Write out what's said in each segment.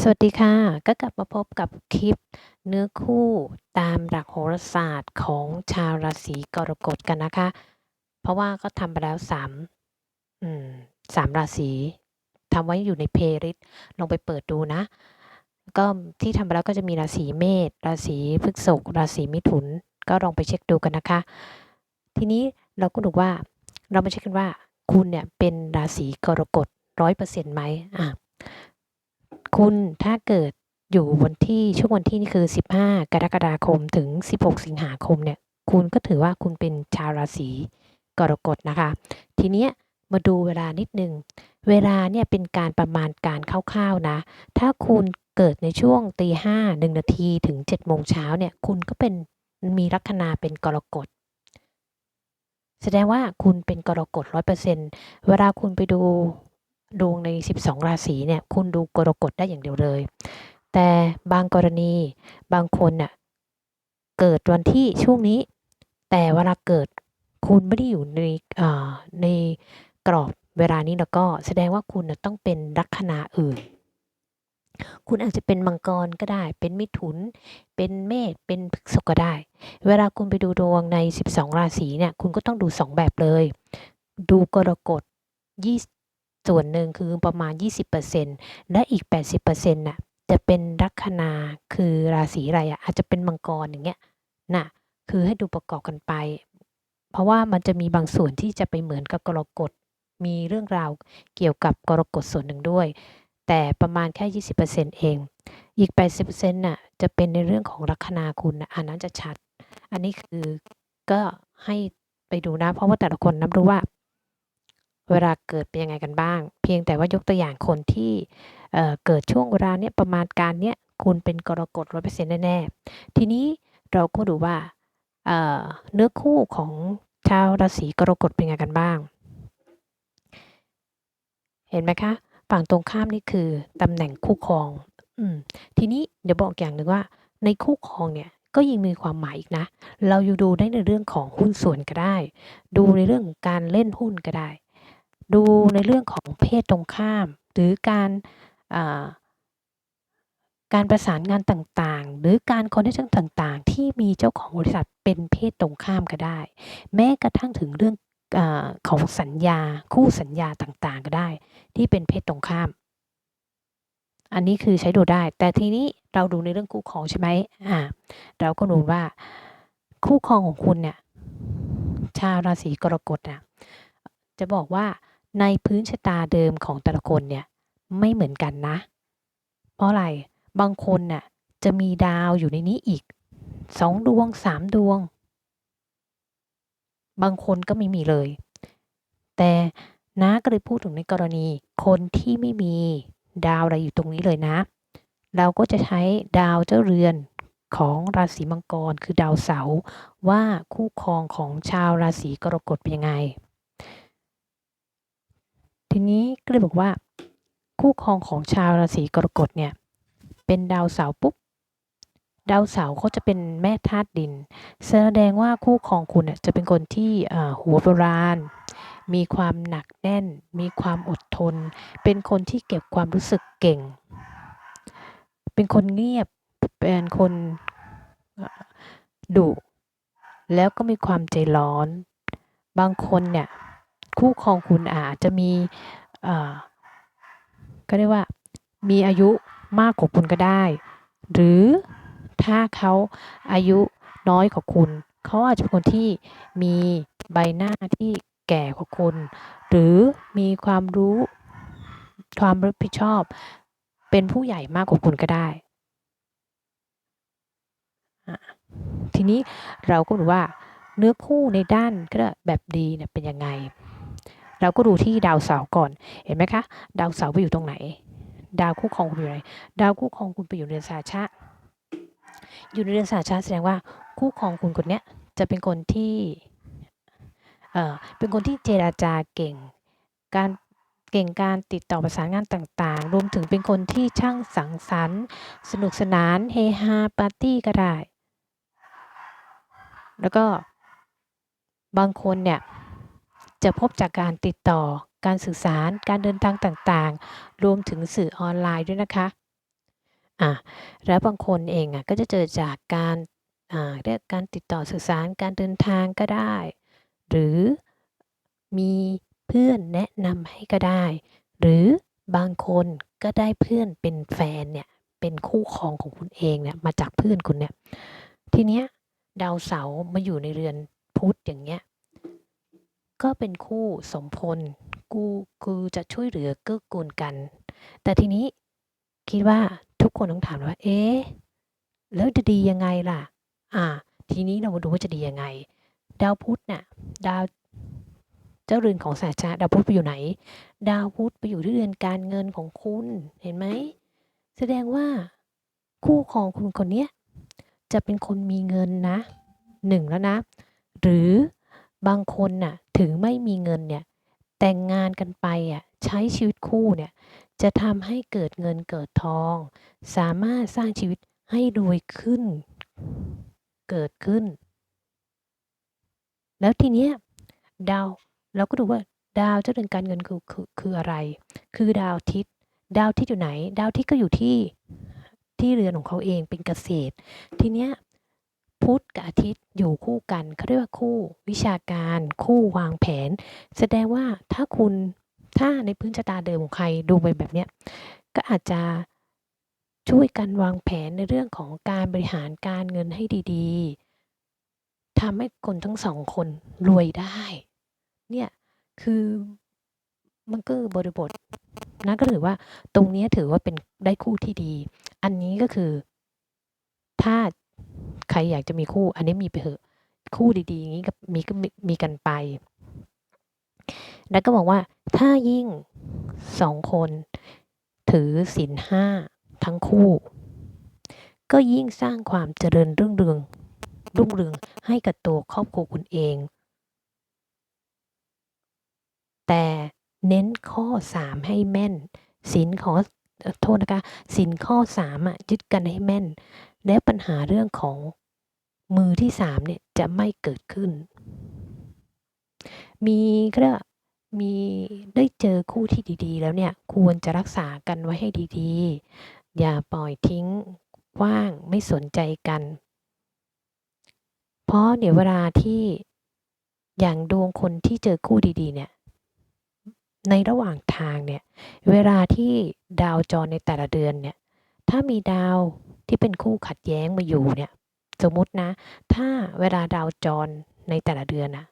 สวัสดีค่ะ ก็กลับมาพบกับคลิปเนื้อคู่ตามหลักโหราศาสตร์ของชาวราศีกรกฎกันนะคะ เพราะว่าก็ทำไปแล้วสามอืมสามราศีทำไว้อยู่ในเพลย์ลิสต์ลองไปเปิดดูนะ ก็ที่ทำไปแล้วก็จะมีราศีเมษราศีพฤษภราศีมิถุน ก็ลองไปเช็คดูกันนะคะ ทีนี้เราก็ดูว่าเรามาเช็คกันว่าคุณเนี่ยเป็นราศีกรกฎร้อยเปอร์เซ็นต์ไหมอะ คุณถ้าเกิดอยู่วันที่ช่วงวันที่นี่คือ 15 กรกฎาคมถึง 16 สิงหาคมเนี่ย คุณก็ถือว่าคุณเป็นชาวราศีกรกฎนะคะ ทีเนี้ยมาดูเวลานิดนึง เวลาเนี่ยเป็นการประมาณการคร่าวๆนะ ถ้าคุณเกิดในช่วงตีห้าหนึ่งนาทีถึง7โมงเช้าเนี่ย คุณก็เป็นมีลัคนาเป็นกรกฎ แสดงว่าคุณเป็นกรกฎร้อยเปอร์เซ็นต์เวลาคุณไปดู ดวงใน 12 ราศีเนี่ยคุณดูกรกฎได้อย่างเดียวเลย แต่บางกรณีบางคนน่ะเกิดวันที่ช่วงนี้ แต่เวลาเกิดคุณไม่ได้อยู่ในในกรอบเวลานี้แล้วก็แสดงว่าคุณต้องเป็นลัคนาอื่น คุณอาจจะเป็นมังกรก็ได้ เป็นมิถุน เป็นเมษ เป็นพฤษภก็ได้ เวลาคุณไปดูดวงใน 12 ราศีเนี่ย คุณก็ต้องดู 2 แบบเลย ดูกรกฎ ส่วนหนึ่งคือประมาณ 20%และอีก 80%น่ะจะเป็นลัคนาคือราศีอะไรอะอาจจะเป็นมังกรอย่างเงี้ยน่ะคือให้ดูประกอบกันไป เพราะว่ามันจะมีบางส่วนที่จะไปเหมือนกับกรกฎมีเรื่องราวเกี่ยวกับกรกฎส่วนหนึ่งด้วย แต่ประมาณแค่ 20%เอง อีก 80%น่ะจะเป็นในเรื่องของลัคนาคุณนะอันนั้นจะชัด อันนี้คือก็ให้ไปดูนะ เพราะว่าแต่ละคนนับรู้ว่า เวลาเกิดเป็นยังไงกันบ้าง เพียงแต่ว่ายกตัวอย่างคนที่เเกิดช่วงเวลาเนี้ยประมาณการเนี้ยคุณเป็นกรกฎร้อยเปอร์เซ็นต์แน่ๆ ทีนี้เราก็ดูว่าเเนื้อคู่ของชาวราศีกรกฎเป็นไงกันบ้าง เห็นไหมคะ ฝั่งตรงข้ามนี่คือตำแหน่งคู่ครองอืมทีนี้เดี๋ยวบอกอย่างหนึ่งว่า ในคู่ครองเนี่ยก็ยังมีความหมายอีกนะ เราอยู่ดูได้ในเรื่องของหุ้นส่วนก็ได้ ดูในเรื่องการเล่นหุ้นก็ได้ ดูในเรื่องของเพศตรงข้าม หรือการการประสานงานต่างๆ หรือการคอนเนคชั่นต่างๆ ที่มีเจ้าของบริษัทเป็นเพศตรงข้ามก็ได้ แม้กระทั่งถึงเรื่องอของสัญญาคู่สัญญาต่างๆ ก็ได้ ที่เป็นเพศตรงข้าม อันนี้คือใช้ดูได้ แต่ทีนี้เราดูในเรื่องคู่ครองใช่ไหมอ่าเราก็ดูว่าคู่ครองของคุณเนี่ยชาวราศีกรกฎน่ะจะบอกว่า ในพื้นชะตาเดิมของแต่ละคนเนี่ยไม่เหมือนกันนะ เพราะอะไรบางคนน่ะจะมีดาวอยู่ในนี้อีกสองดวงสามดวง บางคนก็ไม่มีเลย แต่น้าก็เลยพูดถึงในกรณีคนที่ไม่มีดาวอะไรอยู่ตรงนี้เลยนะ เราก็จะใช้ดาวเจ้าเรือนของราศีมังกรคือดาวเสาร์ว่าคู่ครองของชาวราศีกรกฎเป็นยังไง ทีนี้ก็เลยบอกว่า คู่ครองของชาวราศีกรกฎเนี่ย เป็นดาวเสาร์ปุ๊บดาวเสาร์เขาจะเป็นแม่ธาตุดิน แสดงว่าคู่ครองคุณจะเป็นคนที่หัวโบราณ มีความหนักแน่น มีความอดทน เป็นคนที่เก็บความรู้สึกเก่ง เป็นคนเงียบ เป็นคนดุ แล้วก็มีความใจร้อน บางคนเนี่ย คู่ครองคุณอาจจะมีก็เรียกว่ามีอายุมากกว่าคุณก็ได้ หรือถ้าเขาอายุน้อยกว่าคุณ เขาอาจจะเป็นคนที่มีใบหน้าที่แก่กว่าคุณ หรือมีความรู้ความรับผิดชอบ เป็นผู้ใหญ่มากกว่าคุณก็ได้ ทีนี้เราก็ดูว่าเนื้อคู่ในด้านก็แบบดีเนี่ยเป็นยังไง เราก็ดูที่ดาวเสาร์ก่อน เห็นไหมคะ ดาวเสาร์ไปอยู่ตรงไหน ดาวคู่ครองคุณอยู่ไหน ดาวคู่ครองคุณไปอยู่ในสาชะ อยู่ในเรือนสาชาแสดงว่าคู่ครองคุณคนนี้จะเป็นคนที่เอ่อเป็นคนที่เจราจาเก่ง การเก่งการติดต่อประสานงานต่างๆ รวมถึงเป็นคนที่ช่างสังสรรค์ สนุกสนานเฮฮาปาร์ตี้ก็ได้ แล้วก็บางคนเนี่ย จะพบจากการติดต่อ การสื่อสาร การเดินทางต่างๆ รวมถึงสื่อออนไลน์ด้วยนะคะอะแล้วบางคนเองอะก็จะเจอจากการอ่าเรียกการติดต่อสื่อสาร การเดินทางก็ได้ หรือมีเพื่อนแนะนำให้ก็ได้ หรือบางคนก็ได้เพื่อนเป็นแฟนเนี่ยเป็นคู่ครองของคุณเองเนี่ยมาจากเพื่อนคุณเนี่ยทีเนี้ยดาวเสาร์มาอยู่ในเรือนพุธอย่างเงี้ย ก็เป็นคู่สมพล กูคือจะช่วยเหลือเกื้อกูลกัน แต่ทีนี้คิดว่าทุกคนต้องถามว่า เอ๊ะแล้วจะดียังไงล่ะ อ่า ทีนี้เรามาดูว่าจะดียังไง ดาวพุธน่ะดาวเจ้าเรือนของสาชาดาวพุธไปอยู่ไหน ดาวพุธไปอยู่ที่เรือนการเงินของคุณเห็นไหมแสดงว่าคู่ของคุณคนเนี้ยจะเป็นคนมีเงินนะหนึ่งแล้วนะ หรือ บางคนน่ะถึงไม่มีเงินเนี่ยแต่งงานกันไปอะใช้ชีวิตคู่เนี่ยจะทำให้เกิดเงินเกิดทอง สามารถสร้างชีวิตให้รวยขึ้น เกิดขึ้น แล้วทีเนี้ยดาวเราก็ดูว่าดาวเจ้าเรือนการเงินคือคือคืออะไร คือดาวทิตย์ดาวทิตย์อยู่ไหน ดาวทิตย์ก็อยู่ที่ที่เรือนของเขาเองเป็นเกษตร ทีเนี้ย พุธกับอาทิตย์อยู่คู่กันเขาเรียกว่าคู่วิชาการคู่วางแผน แสดงว่าถ้าคุณถ้าในพื้นชะตาเดิมของใครดูไปแบบเนี้ยก็อาจจะช่วยกันวางแผนในเรื่องของการบริหารการเงินให้ดีๆทำให้คนทั้งสองคนรวยได้ เนี่ยคือมันก็บริบทนะก็ถือว่าตรงนี้ถือว่าเป็นได้คู่ที่ดี อันนี้ก็คือถ้า ใครอยากจะมีคู่ อันนี้มีไปเถอะคู่ดีๆอย่างนี้ก็มีก็มีกันไป แล้วก็บอกว่าถ้ายิ่งสองคน ถือศีลห้าทั้งคู่ ก็ยิ่งสร้างความเจริญรุ่งเรืองรุ่งเรืองให้กับตัวครอบครัวคุณเอง แต่เน้นข้อ3ให้แม่นศีลขอโทษนะคะศีลข้อ3อะยึดกันให้แม่น และปัญหาเรื่องของ มือที่3เนี่ยจะไม่เกิดขึ้น มีก็มีได้เจอคู่ที่ดีๆ แล้วเนี่ยควรจะรักษากันไว้ให้ดีๆ อย่าปล่อยทิ้งกว้างไม่สนใจกัน เพราะเดี๋ยวเวลาที่อย่างดวงคนที่เจอคู่ดีๆ เนี่ย ในระหว่างทางเนี่ย เวลาที่ดาวจรในแต่ละเดือนเนี่ย ถ้ามีดาวที่เป็นคู่ขัดแย้งมาอยู่เนี่ย สมมตินะ ถ้าเวลาดาวจรในแต่ละเดือนนะ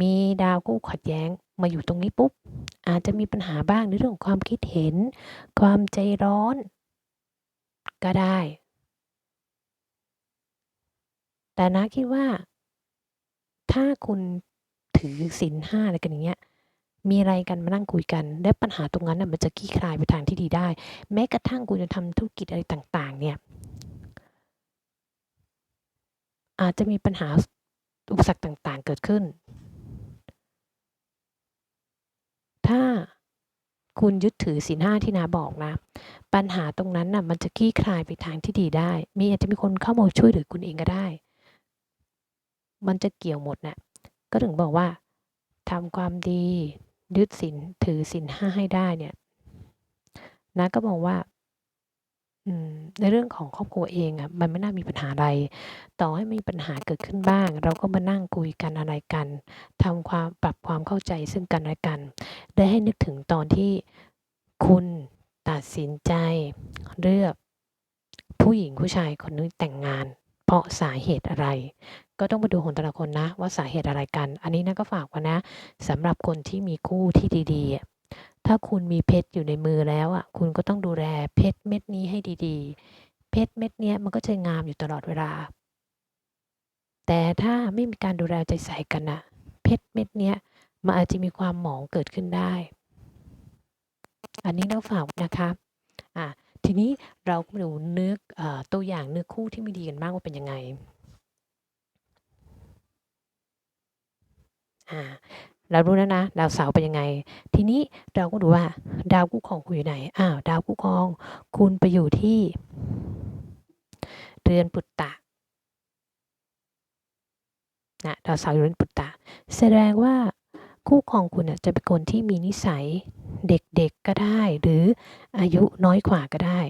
มีดาวคู่ขัดแย้งมาอยู่ตรงนี้ปุ๊บ อาจจะมีปัญหาบ้างในเรื่องของความคิดเห็น ความใจร้อน ก็ได้ แต่นะคิดว่า ถ้าคุณถือศีลห้าอะไรกันอย่างเงี้ยมีอะไรกันมานั่งคุยกัน และปัญหาตรงนั้นน่ะมันจะคลี่คลายไปทางที่ดีได้ แม้กระทั่งคุณจะทำธุรกิจอะไรต่าง ๆ เนี่ย อาจจะมีปัญหาอุปสรรคต่างๆ เกิดขึ้น ถ้าคุณยึดถือศีลห้าที่นาบอกนะ ปัญหาตรงนั้นน่ะมันจะคลี่คลายไปทางที่ดีได้ มีอาจจะมีคนเข้ามาช่วยเหลือคุณเองก็ได้ มันจะเกี่ยวหมดนะ่ะก็ถึงบอกว่าทำความดียึดศีลถือศีลห้าให้ได้เนี่ยนะก็มองว่า ในเรื่องของครอบครัวเองอะ มันไม่น่ามีปัญหาอะไร ต่อให้มีปัญหาเกิดขึ้นบ้าง เราก็มานั่งคุยกัน อะไรกัน ทำความ ปรับความเข้าใจซึ่งกันและกันได้ให้นึกถึงตอนที่คุณตัดสินใจ เลือก ผู้หญิงผู้ชายคนนึงแต่งงาน เพราะสาเหตุอะไร ก็ต้องมาดูของแต่ละคนนะว่า สาเหตุอะไรกัน อันนี้นะก็ฝากไว้นะ สำหรับคนที่มีคู่ที่ดี ๆ ถ้าคุณมีเพชรอยู่ในมือแล้วอะคุณก็ต้องดูแลเพชรเม็ดนี้ให้ดีๆ เพชรเม็ดเนี้ยมันก็จะงามอยู่ตลอดเวลา แต่ถ้าไม่มีการดูแลใจใส่กันนะเพชรเม็ดเนี้ยมันอาจจะมีความหมองเกิดขึ้นได้ อันนี้เราฝากนะคะอะทีนี้เราก็มาดูเนื้ออตัวอย่างเนื้อคู่ที่ไม่ดีกันบ้างว่าเป็นยังไงอ่า เรารู้แล้วนะดาวเสาร์เป็นยังไง ทีนี้เราก็ดูว่า ดาวคู่ครองคุณอยู่ไหนอ้าวดาวคู่ครอง คุณไปอยู่ที่ เรือนปุตตะนะดาวเสาร์อยู่เรือนปุตตะ แสดงว่าคู่ครองคุณจะเป็นคนที่มีนิสัยเด็กๆก็ได้ หรืออายุน้อยกว่าก็ได้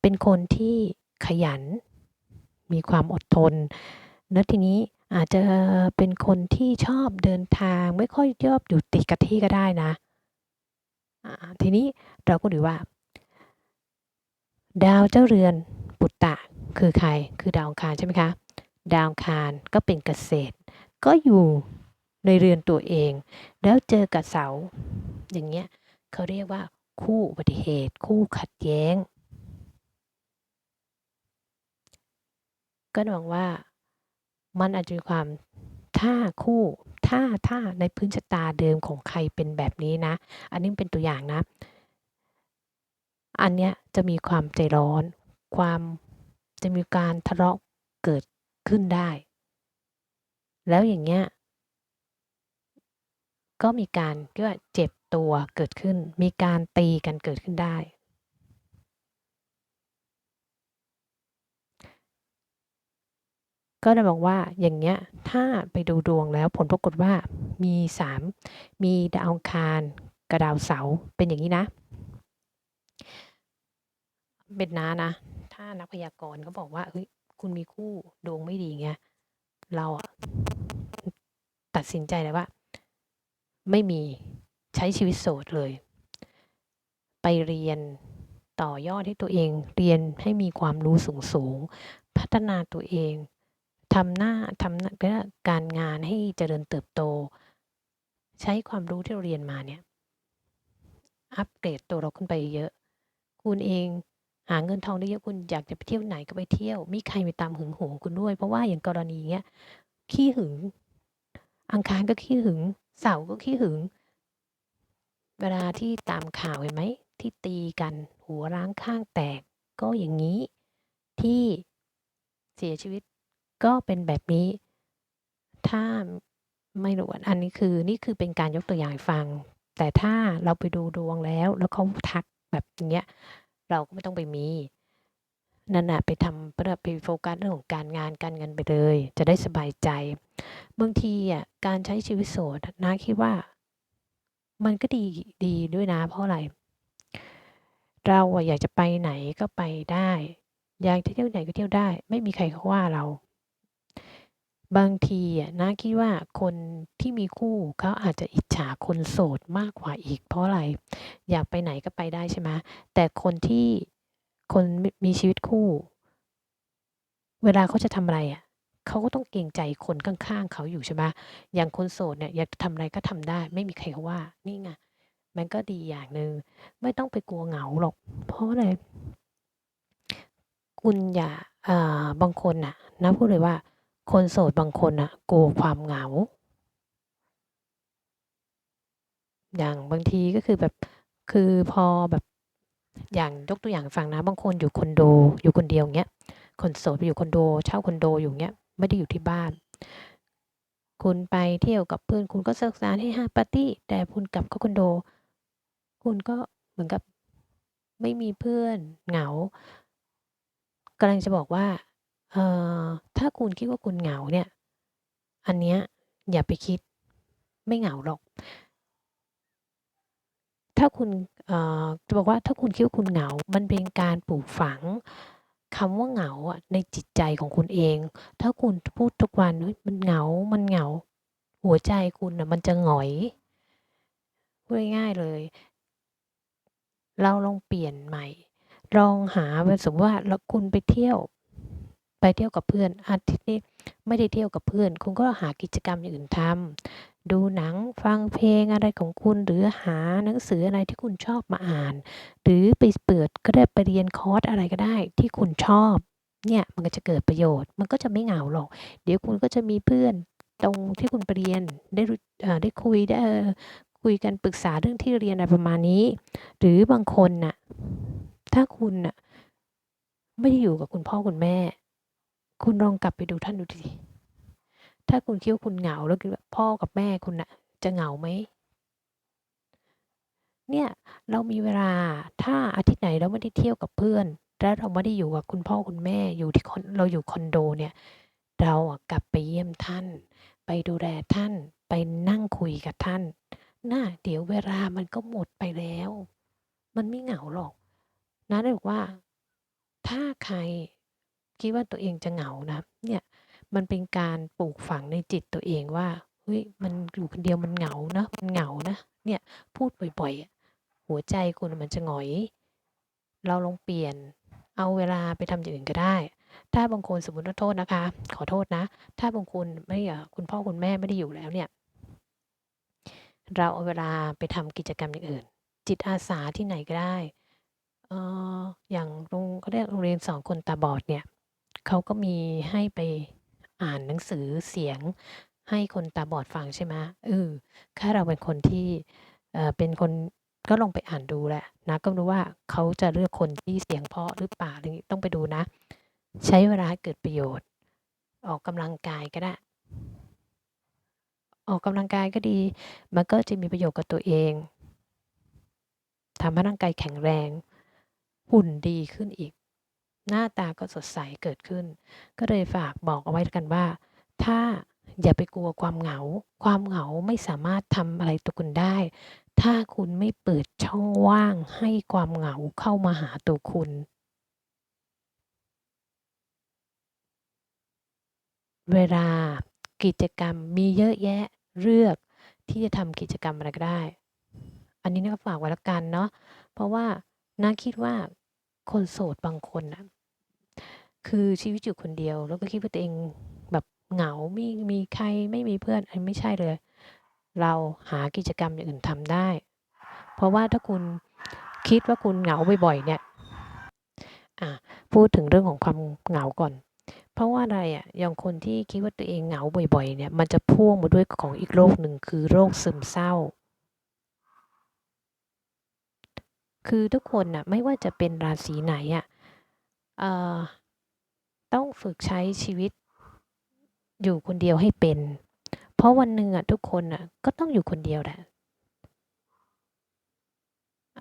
เป็นคนที่ขยัน มีความอดทน แล้วทีนี้ อาจจะเป็นคนที่ชอบเดินทางไม่ค่อยชอบอยู่ติดกับที่ก็ได้นะทีนี้เราก็ดูว่า ดาวเจ้าเรือนปุตตะคือใคร คือดาวองคารใช่ไหมคะ ดาวองคารก็เป็นเกษตร ก็อยู่ในเรือนตัวเอง แล้วเจอกับเสา อย่างเงี้ยเขาเรียกว่า คู่อุบัติเหตุ คู่ขัดแย้ง ก็หวังว่า มันอาจจะมีความถ้าคู่ถ้าถ้าในพื้นชะตาเดิมของใครเป็นแบบนี้นะ อันนี้เป็นตัวอย่างนะ อันเนี้ยจะมีความใจร้อน ความจะมีการทะเลาะเกิดขึ้นได้ แล้วอย่างเงี้ยก็มีการเรียกว่าเจ็บตัวเกิดขึ้น มีการตีกันเกิดขึ้นได้ ก็จะบอกว่าอย่างเงี้ยถ้าไปดูดวงแล้วผลปรากฏว่ามี 3 มีดาวอังคารกับดาวเสาเป็นอย่างงี้นะ เป็นน้านะ ถ้านักพยากรณ์เขาบอกว่าเฮ้ยคุณมีคู่ดวงไม่ดีเงี้ยเราอะตัดสินใจเลยว่า ไม่มีใช้ชีวิตโสดเลย ไปเรียนต่อยอดให้ตัวเองเรียนให้มีความรู้สูงๆพัฒนาตัวเอง ทำหน้าทำเขาเรียกว่าการงานให้เจริญเติบโต ใช้ความรู้ที่เราเรียนมาเนี่ย อัปเกรดตัวเราขึ้นไปเยอะ คุณเองหาเงินทองได้เยอะคุณอยากจะไปเที่ยวไหนก็ไปเที่ยว มีใครไปตามหึงหวงคุณด้วย เพราะว่าอย่างกรณีเงี้ยขี้หึง อังคารก็ขี้หึง เสาร์ก็ขี้หึง เวลาที่ตามข่าวเห็นไหมที่ตีกันหัวร้างข้างแตกก็อย่างงี้ที่เสียชีวิต ก็เป็นแบบนี้ ถ้าไม่รู้อันนี้คือนี่คือเป็นการยกตัวอย่างให้ฟัง แต่ถ้าเราไปดูดวงแล้ว แล้วเขาทักแบบเงี้ย เราก็ไม่ต้องไปมีนั่นนะไปทำเพื่อไปโฟกัสเรื่องของการงานการเงินไปเลย จะได้สบายใจ บางทีอะการใช้ชีวิตโสดน้าคิดว่า มันก็ดีดีด้วยนะ เพราะอะไร เราอะอยากจะไปไหนก็ไปได้ อยากจะเที่ยวไหนก็เที่ยวได้ ไม่มีใครเขาว่าเรา บางทีอะน้าคิดว่าคนที่มีคู่เขาอาจจะอิจฉาคนโสดมากกว่าอีก เพราะอะไร อยากไปไหนก็ไปได้ใช่ไหมแต่คนที่คนมีชีวิตคู่ เวลาเขาจะทำอะไรอะเขาก็ต้องเกรงใจคนข้างๆเขาอยู่ใช่ไหมอย่างคนโสดเนี่ยอยากทำอะไรก็ทำได้ ไม่มีใครเขาว่า นี่ไงมันก็ดีอย่างหนึ่งไม่ต้องไปกลัวเหงาหรอก เพราะอะไรคุณอย่าบางคนน่ะน้าพูดเลยว่า คนโสดบางคนน่ะกลัวความเหงา อย่างบางทีก็คือแบบคือพอแบบอย่างยกตัวอย่างฟังนะ บางคนอยู่คอนโดอยู่คนเดียวเงี้ยคนโสดไปอยู่คอนโด เช่าคอนโดอยู่เงี้ยไม่ได้อยู่ที่บ้าน คุณไปเที่ยวกับเพื่อนคุณก็สนุกสนานเฮฮาปาร์ตี้แต่คุณกลับเข้าคอนโด คุณก็เหมือนกับไม่มีเพื่อนเหงากำลังจะบอกว่า เอ่อถ้าคุณคิดว่าคุณเหงาเนี่ย อันเนี้ยอย่าไปคิดไม่เหงาหรอก ถ้าคุณเอ่อจะบอกว่าถ้าคุณคิดว่าคุณเหงา มันเป็นการปลูกฝังคำว่าเหงาอะในจิตใจของคุณเอง ถ้าคุณพูดทุกวันเฮ้ยมันเหงา มันเหงา หัวใจคุณน่ะมันจะหงอยพูดง่ายๆเลย เราลองเปลี่ยนใหม่ ลองหาแบบสมมติว่าแล้วคุณไปเที่ยว ไปเที่ยวกับเพื่อนอาทิตย์นี้ไม่ได้เที่ยวกับเพื่อน คุณก็หากิจกรรมอย่างอื่นทำดูหนังฟังเพลงอะไรของคุณ หรือหาหนังสืออะไรที่คุณชอบมาอ่าน หรือไปเปิดก็ได้ไปเรียนคอร์สอะไรก็ได้ที่คุณชอบเนี่ยมันก็จะเกิดประโยชน์ มันก็จะไม่เหงาหรอก เดี๋ยวคุณก็จะมีเพื่อนตรงที่คุณไปเรียนได้ได้คุยได้คุยกันปรึกษาเรื่องที่เรียนอะไรประมาณนี้ หรือบางคนน่ะถ้าคุณน่ะไม่ได้อยู่กับคุณพ่อคุณแม่ คุณลองกลับไปดูท่านดูสิถ้าคุณคิดว่าคุณเหงาแล้วคือแบบพ่อกับแม่คุณน่ะ จะเหงาไหม?เนี่ยเรามีเวลาถ้าอาทิตย์ไหนเราไม่ได้เที่ยวกับเพื่อน แล้วเราไม่ได้อยู่กับคุณพ่อคุณแม่อยู่ที่คอนเราอยู่คอนโดเนี่ย เราอะกลับไปเยี่ยมท่าน ไปดูแลท่าน ไปนั่งคุยกับท่านน่ะเดี๋ยวเวลามันก็หมดไปแล้ว มันไม่เหงาหรอกน้าเลยบอกว่า ถ้าใคร คิดว่าตัวเองจะเหงานะเนี่ยมันเป็นการปลูกฝังในจิตตัวเองว่าเฮ้ยมันอยู่คนเดียวมันเหงานะมันเหงานะเนี่ยพูดบ่อยๆอะหัวใจคุณมันจะหงอย เราลองเปลี่ยนเอาเวลาไปทำอย่างอื่นก็ได้ ถ้าบางคนสมมติว่าโทษนะคะ ขอโทษนะ ถ้าบางคนไม่คุณพ่อคุณแม่ไม่ได้อยู่แล้วเนี่ย เราเอาเวลาไปทำกิจกรรมอย่างอื่น จิตอาสาที่ไหนก็ได้เอ่ออย่างโรงเขาเรียกโรงเรียนสอนคนตาบอดเนี่ย เขาก็มีให้ไปอ่านหนังสือเสียงให้คนตาบอดฟังใช่ไหมเออถ้าเราเป็นคนที่เอ่อเป็นคนก็ลองไปอ่านดูแหละนะก็รู้ว่าเขาจะเลือกคนที่เสียงเพาะหรือเปล่าอะไรอย่างงี้ต้องไปดูนะ ใช้เวลาให้เกิดประโยชน์ ออกกำลังกายก็ได้ ออกกำลังกายก็ดี มันก็จะมีประโยชน์กับตัวเองทำให้ร่างกายแข็งแรง หุ่นดีขึ้นอีก หน้าตาก็สดใสเกิดขึ้น ก็เลยฝากบอกเอาไว้กันว่า ถ้าอย่าไปกลัวความเหงา ความเหงาไม่สามารถทำอะไรตัวคุณได้ ถ้าคุณไม่เปิดช่องว่างให้ความเหงาเข้ามาหาตัวคุณเวลากิจกรรมมีเยอะแยะเลือกที่จะทำกิจกรรมอะไรก็ได้ อันนี้ก็ฝากไว้แล้วกันเนาะเพราะว่าน้าคิดว่าคนโสดบางคนนะ คือชีวิตอยู่คนเดียว แล้วก็คิดว่าตัวเองแบบเหงาไม่มีใครไม่มีเพื่อนอันไม่ใช่เลย เราหากิจกรรมอย่างอื่นทำได้ เพราะว่าถ้าคุณคิดว่าคุณเหงาบ่อยๆเนี่ยอะพูดถึงเรื่องของความเหงาก่อน เพราะว่าอะไรอะอย่างคนที่คิดว่าตัวเองเหงาบ่อย ๆ เนี่ย มันจะพ่วงมาด้วยของอีกโรคหนึ่งคือโรคซึมเศร้า คือทุกคนน่ะไม่ว่าจะเป็นราศีไหนอะเอ่อ ต้องฝึกใช้ชีวิต อยู่คนเดียวให้เป็น เพราะวันหนึ่งอะทุกคนน่ะ ก็ต้องอยู่คนเดียวแหละ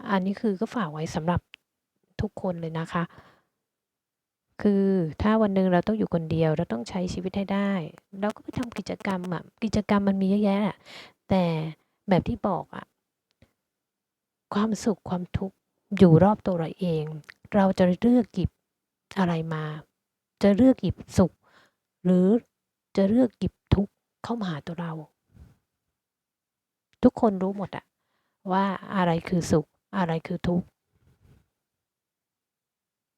อันนี้คือก็ฝากไว้สำหรับทุกคนเลยนะคะ คือถ้าวันหนึ่งเราต้องอยู่คนเดียว เราต้องใช้ชีวิตให้ได้ เราก็ไปทำกิจกรรมอะกิจกรรมมันมีเยอะแยะอะแต่แบบที่บอกอะความสุขความทุกข์อยู่รอบตัวเราเอง เราจะเลือกหยิบอะไรมา จะเลือกหยิบสุข หรือจะเลือกหยิบทุกข์เข้ามาหาตัวเรา ทุกคนรู้หมดอะว่าอะไรคือสุข อะไรคือทุกข์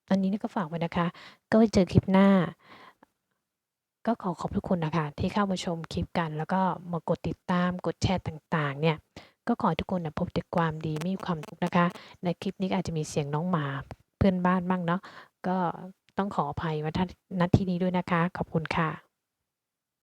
อันนี้นี่ก็ฝากไว้นะคะ ก็ไว้เจอคลิปหน้า ก็ขอขอบทุกคนนะคะ ที่เข้ามาชมคลิปกัน แล้วก็มากดติดตามกดแชร์ต่างๆ เนี่ยก็ขอให้ทุกคนนะพบแต่ความดีไม่มีความทุกข์นะคะ ในคลิปนี้อาจจะมีเสียงน้องหมาเพื่อนบ้านบ้างเนาะก็ ต้องขออภัยมาณที่นี้ด้วยนะคะ ขอบคุณค่ะ